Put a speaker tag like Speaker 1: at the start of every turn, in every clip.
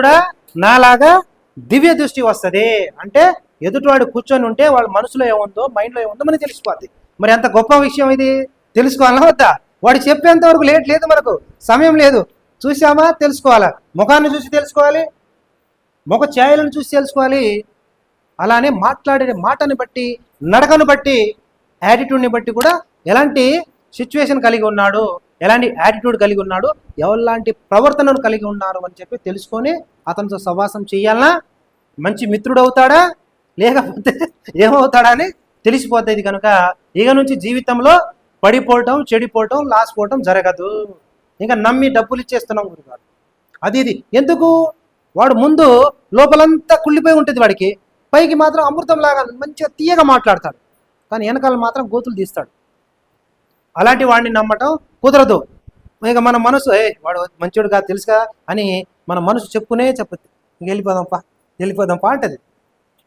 Speaker 1: కూడా నాలాగా దివ్య దృష్టి వస్తుంది. అంటే ఎదుటివాడు కూర్చొని ఉంటే వాళ్ళ మనసులో ఏముందో మైండ్లో ఏముందో మనకి తెలిసిపోద్ది. మరి అంత గొప్ప విషయం ఇది? తెలుసుకోవాలా వద్దా? వాడు చెప్పేంత వరకు లేట్ లేదు మనకు. సమయం లేదు. చూసామా తెలుసుకోవాలా? ముఖాన్ని చూసి తెలుసుకోవాలి. ముఖ ఛాయలను చూసి తెలుసుకోవాలి. అలానే మాట్లాడే మాటని బట్టి నడకను బట్టి యాటిట్యూడ్ని బట్టి కూడా ఎలాంటి సిచ్యువేషన్ కలిగి ఉన్నాడు? ఎలాంటి యాటిట్యూడ్ కలిగి ఉన్నాడు ఎవరిలాంటి ప్రవర్తనను కలిగి ఉన్నారు అని చెప్పి తెలుసుకొని అతనితో సవాసం చేయాలనా? మంచి మిత్రుడు అవుతాడా లేకపోతే ఏమవుతాడా అని తెలిసిపోతుంది కనుక ఇక నుంచి జీవితంలో పడిపోవటం చెడిపోవటం లాస్ పోవటం జరగదు. ఇంకా నమ్మి డబ్బులు ఇచ్చేస్తున్నాం గురుగారు. అది ఇది. ఎందుకు? వాడు ముందు లోపలంతా కుళ్ళిపోయి ఉంటుంది వాడికి. పైకి మాత్రం అమృతం లాగా మంచిగా తీయగా మాట్లాడతాడు. కానీ వెనకాల మాత్రం గోతులు తీస్తాడు. అలాంటి వాడిని నమ్మటం కుదరదు. ఇక మన మనసు ఏ వాడు మంచోడు కాదు తెలుసుగా అని మన మనసు చెప్పుకునే చెప్పదు వెళ్ళిపోదాంపా వెళ్ళిపోదాంపా అంటది.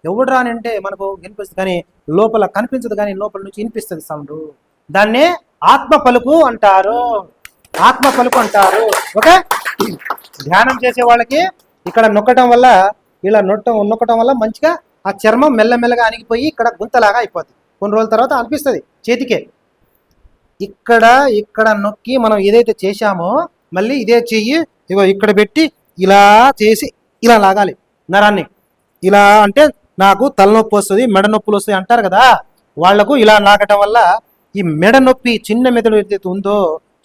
Speaker 1: ఎవడు రాని అంటే మనకు వినిపిస్తుంది కానీ లోపల కనిపించదు కానీ లోపల నుంచి వినిపిస్తుంది సౌండ్. దాన్నే ఆత్మ పలుకు అంటారు. ఆత్మ పలుకు అంటారు. ఓకే? ధ్యానం చేసే వాళ్ళకి ఇక్కడ నొక్కటం వల్ల ఇలా నొట్టం నొక్కటం వల్ల మంచిగా ఆ చర్మం మెల్లమెల్లగా అణిగిపోయి ఇక్కడ గుంతలాగా అయిపోతుంది కొన్ని రోజుల తర్వాత అనిపిస్తుంది చేతికే. ఇక్కడ ఇక్కడ నొక్కి మనం ఏదైతే చేశామో మళ్ళీ ఇదే చెయ్యి ఇగో ఇక్కడ పెట్టి ఇలా చేసి ఇలా లాగాలి నరాన్ని. ఇలా అంటే నాకు తలనొప్పి వస్తుంది మెడ నొప్పులు వస్తాయి అంటారు కదా వాళ్ళకు ఇలా లాగటం వల్ల ఈ మెడ నొప్పి చిన్న మెదడు ఏదైతే ఉందో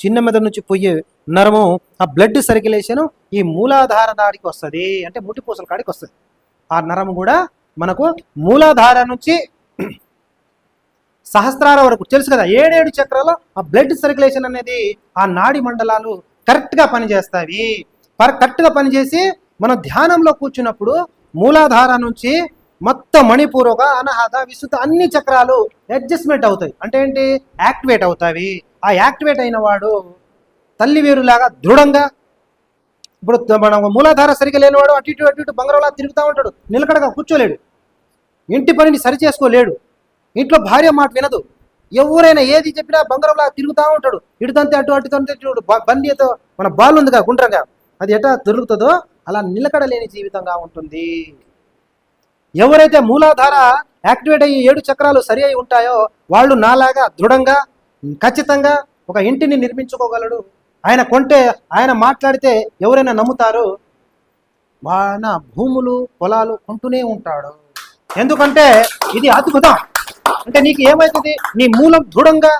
Speaker 1: చిన్న మెదడు నుంచి పోయే నరము ఆ బ్లడ్ సర్క్యులేషన్ ఈ మూలాధార దాడికి వస్తుంది. అంటే ముట్టిపూసల కాడికి వస్తుంది. ఆ నరం కూడా మనకు మూలాధార నుంచి సహస్రాల వరకు. తెలుసు కదా ఏడేడు చక్రాలు ఆ బ్లడ్ సర్క్యులేషన్ అనేది ఆ నాడి మండలాలు కరెక్ట్గా పనిచేస్తాయి. పర్ కరెక్ట్గా పనిచేసి మనం ధ్యానంలో కూర్చున్నప్పుడు మూలాధార నుంచి మొత్తం మణిపూర్వక అనహత విశుద్ధ అన్ని చక్రాలు అడ్జస్ట్మెంట్ అవుతాయి. అంటే ఏంటి? యాక్టివేట్ అవుతాయి. ఆ యాక్టివేట్ అయిన వాడు తల్లి వేరులాగా దృఢంగా ఇప్పుడు మనం మూలాధార సరిగా లేనివాడు అటు ఇటు అటు ఇటు బంగారంలా తిరుగుతూ ఉంటాడు. నిలకడగా కూర్చోలేడు. ఇంటి పనిని సరి చేసుకోలేడు ఇంట్లో భార్య మాట వినదు. ఎవరైనా ఏది చెప్పినా బంగారంలా తిరుగుతూ ఉంటాడు. ఇటుతంతే అటు అటు తంతే చూడు బండితో మన బాల్ ఉందిగా గుండ్రంగా. అది ఎట దొరుకుతుందో అలా నిలకడలేని జీవితంగా ఉంటుంది. ఎవరైతే మూలాధార యాక్టివేట్ అయ్యి ఏడు చక్రాలు సరి అయి ఉంటాయో వాళ్ళు నాలాగా దృఢంగా ఖచ్చితంగా ఒక ఇంటిని నిర్మించుకోగలడు. ఆయన కొంటే ఆయన మాట్లాడితే ఎవరైనా నమ్ముతారు? వాన భూములు పొలాలు కొంటూనే ఉంటాడు. ఎందుకంటే ఇది అద్భుతం అంటే నీకు ఏమవుతుంది నీ మూలం దృఢంగా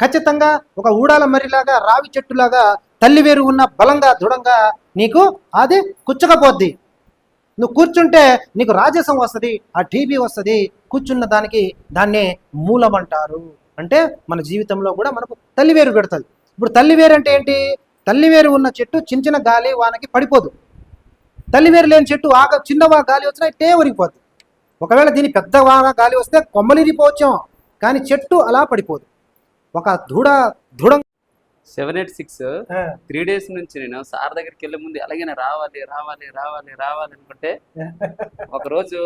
Speaker 1: ఖచ్చితంగా ఒక ఊడాల మరిలాగా రావి చెట్టులాగా తల్లి వేరు ఉన్న బలంగా దృఢంగా నీకు అది కూర్చకపోద్ది. నువ్వు కూర్చుంటే నీకు రాజసం వస్తుంది ఆ టీబీ వస్తుంది. కూర్చున్న దానికి దాన్నే మూలం అంటారు. అంటే మన జీవితంలో కూడా మనకు తల్లివేరు పెడుతుంది. ఇప్పుడు తల్లివేరు అంటే ఏంటి? తల్లివేరు ఉన్న చెట్టు చిన్న చిన్న గాలి వానకి పడిపోదు. తల్లివేరు లేని చెట్టు ఆగ చిన్నవా గాలి వచ్చినా టే ఒరిగిపోద్ది. ఒకవేళ దీని పెద్ద వాన గాలి వస్తే కొమ్మలిరిపోవచ్చాం కానీ చెట్టు అలా పడిపోదు. ఒక దృఢ దృఢం
Speaker 2: seven eight six three days నుంచి నేను సార్ దగ్గరికి వెళ్ళే ముందు ఎలాగైనా రావాలి రావాలి రావాలి రావాలి అనుకుంటే ఒక రోజు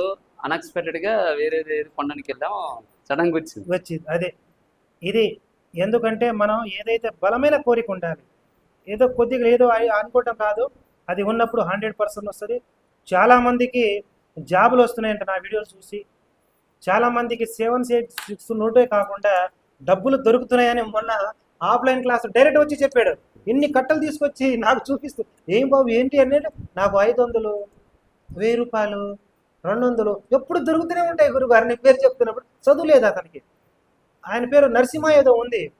Speaker 2: అన్ఎక్స్పెక్టెడ్గా వేరే వేరే కొండనికి వెళ్ళాం సడన్గా వచ్చింది.
Speaker 1: వచ్చింది. అదే. ఇది ఎందుకంటే మనం ఏదైతే బలమైన కోరిక ఉండాలి ఏదో కొద్దిగా ఏదో అనుకోవటం కాదు. అది ఉన్నప్పుడు హండ్రెడ్ పర్సెంట్ వస్తుంది. చాలామందికి జాబులు వస్తున్నాయంట నా వీడియోలు చూసి. చాలామందికి సెవెన్ ఎయిట్ సిక్స్ నోటే కాకుండా డబ్బులు దొరుకుతున్నాయని మొన్న ఆఫ్లైన్ క్లాస్ డైరెక్ట్ వచ్చి చెప్పాడు. ఇన్ని కట్టలు తీసుకొచ్చి నాకు చూపిస్తూ. ఏం బాబు ఏంటి అనేది? నాకు ఐదు వందలు వెయ్యి రూపాయలు రెండు వందలు ఎప్పుడు దొరుకుతూనే ఉంటాయి గురుగారు నీ పేరు చెప్తున్నప్పుడు. చదువులేదు అతనికి. ఆయన పేరు నరసింహ ఏదో ఉంది.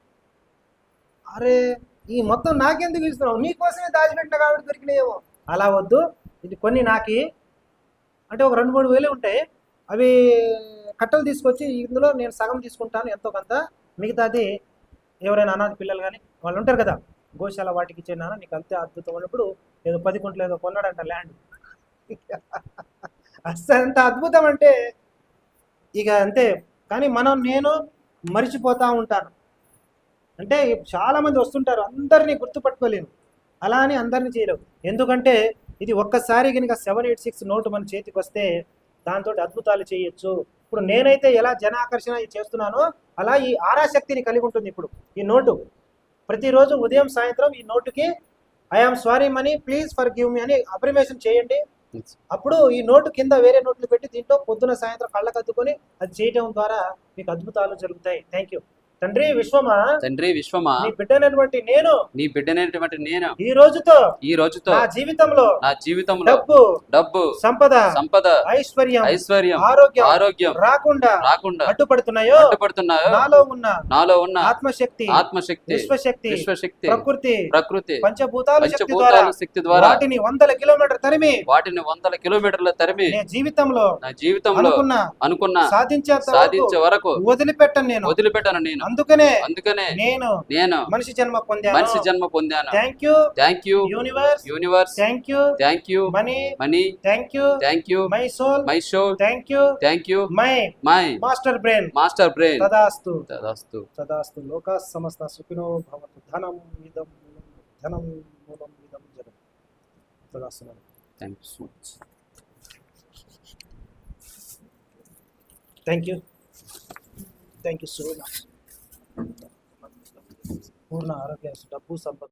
Speaker 1: అరే ఈ మొత్తం నాకెందుకు ఇస్తున్నావు? నీకోసమే దాచిపెట్టిన కాబట్టి దొరికినాయేమో. అలా వద్దు. ఇది కొన్ని నాకి అంటే ఒక రెండు మూడు వేలు ఉంటాయి అవి కట్టలు తీసుకొచ్చి ఇందులో నేను సగం తీసుకుంటాను ఎంతో కొంత. మిగతాది ఎవరైనా అనాథ పిల్లలు కానీ వాళ్ళు ఉంటారు కదా గోశాల వాటికి ఇచ్చే నాన్న నీకు అంతే అద్భుతం ఉన్నప్పుడు ఏదో పది గుంటలు ఏదో కొన్నాడంట ల్యాండ్. అంత అద్భుతం అంటే ఇక అంతే. కానీ మనం నేను మరిచిపోతూ ఉంటాను. అంటే చాలామంది వస్తుంటారు అందరినీ గుర్తుపట్టుకోలేను అలా అని అందరినీ చేయలేవు ఎందుకంటే ఇది ఒక్కసారి కనుక సెవెన్ ఎయిట్ సిక్స్ నోటు మన చేతికి వస్తే దాంతో అద్భుతాలు చేయొచ్చు. ఇప్పుడు నేనైతే ఎలా జన ఆకర్షణ చేస్తున్నానో అలా ఈ ఆరాశక్తిని కలిగి ఉంటుంది ఇప్పుడు ఈ నోటు. ప్రతిరోజు ఉదయం సాయంత్రం ఈ నోటుకి I am sorry money please for give me అని అప్రిమేషన్ చేయండి. అప్పుడు ఈ నోటు కింద వేరే నోట్లు పెట్టి దీంట్లో పొద్దున సాయంత్రం కళ్ళకు అద్దుకొని అది చేయడం ద్వారా మీకు అద్భుతాలు జరుగుతాయి. థ్యాంక్ యూ తండ్రి విశ్వమా?
Speaker 2: తండ్రి విశ్వమా?
Speaker 1: నీ బిడ్డైనటువంటి నేను
Speaker 2: నీ బిడ్డనేటువంటి నేను
Speaker 1: ఈ రోజుతో
Speaker 2: ఈ రోజుతో
Speaker 1: నా జీవితంలో
Speaker 2: నా జీవితంలో
Speaker 1: డబ్బు
Speaker 2: డబ్బు
Speaker 1: సంపద
Speaker 2: సంపద
Speaker 1: ఐశ్వర్యం
Speaker 2: ఐశ్వర్యం
Speaker 1: ఆరోగ్యం
Speaker 2: ఆరోగ్యం
Speaker 1: రాకుండా
Speaker 2: రాకుండా
Speaker 1: అడ్డుపడుతున్నాయో?
Speaker 2: అడ్డుపడుతున్నాయో?
Speaker 1: నాలో ఉన్న
Speaker 2: నాలో ఉన్న
Speaker 1: ఆత్మశక్తి
Speaker 2: ఆత్మశక్తి
Speaker 1: విశ్వశక్తి
Speaker 2: విశ్వశక్తి
Speaker 1: ప్రకృతి
Speaker 2: ప్రకృతి
Speaker 1: పంచభూతాల శక్తి ద్వారా
Speaker 2: పంచభూతాల శక్తి ద్వారా
Speaker 1: వాటిని వందల కిలోమీటర్ తరిమి
Speaker 2: వాటిని వందల కిలోమీటర్ల తరిమి
Speaker 1: నేను జీవితంలో
Speaker 2: నా జీవితంలో
Speaker 1: అనుకున్న
Speaker 2: అనుకున్న
Speaker 1: వరకు
Speaker 2: సాధించే వరకు
Speaker 1: వదిలిపెట్టను నేను.
Speaker 2: వదిలిపెట్టాను నేను.
Speaker 1: అందుకనే
Speaker 2: అందుకనే
Speaker 1: నేను
Speaker 2: నేను
Speaker 1: మనిషి జన్మ పొందాను.
Speaker 2: మనిషి జన్మ పొందాను.
Speaker 1: Thank you
Speaker 2: thank you
Speaker 1: universe
Speaker 2: universe
Speaker 1: thank you
Speaker 2: thank you
Speaker 1: money
Speaker 2: money
Speaker 1: thank you
Speaker 2: thank you
Speaker 1: my soul
Speaker 2: my show
Speaker 1: thank you
Speaker 2: thank you
Speaker 1: my
Speaker 2: my
Speaker 1: master brain
Speaker 2: master brain
Speaker 1: తదాస్తు
Speaker 2: తదాస్తు
Speaker 1: తదాస్తు లోకా సమస్త సుఖినో భవతు ధనం ఇదం ధనం మూలం ఇదం జగత్ తదాస్తు.
Speaker 2: Thank you so much
Speaker 1: thank you thank you so much పూర్ణ ఆరోగ్య డబ్బు సంపద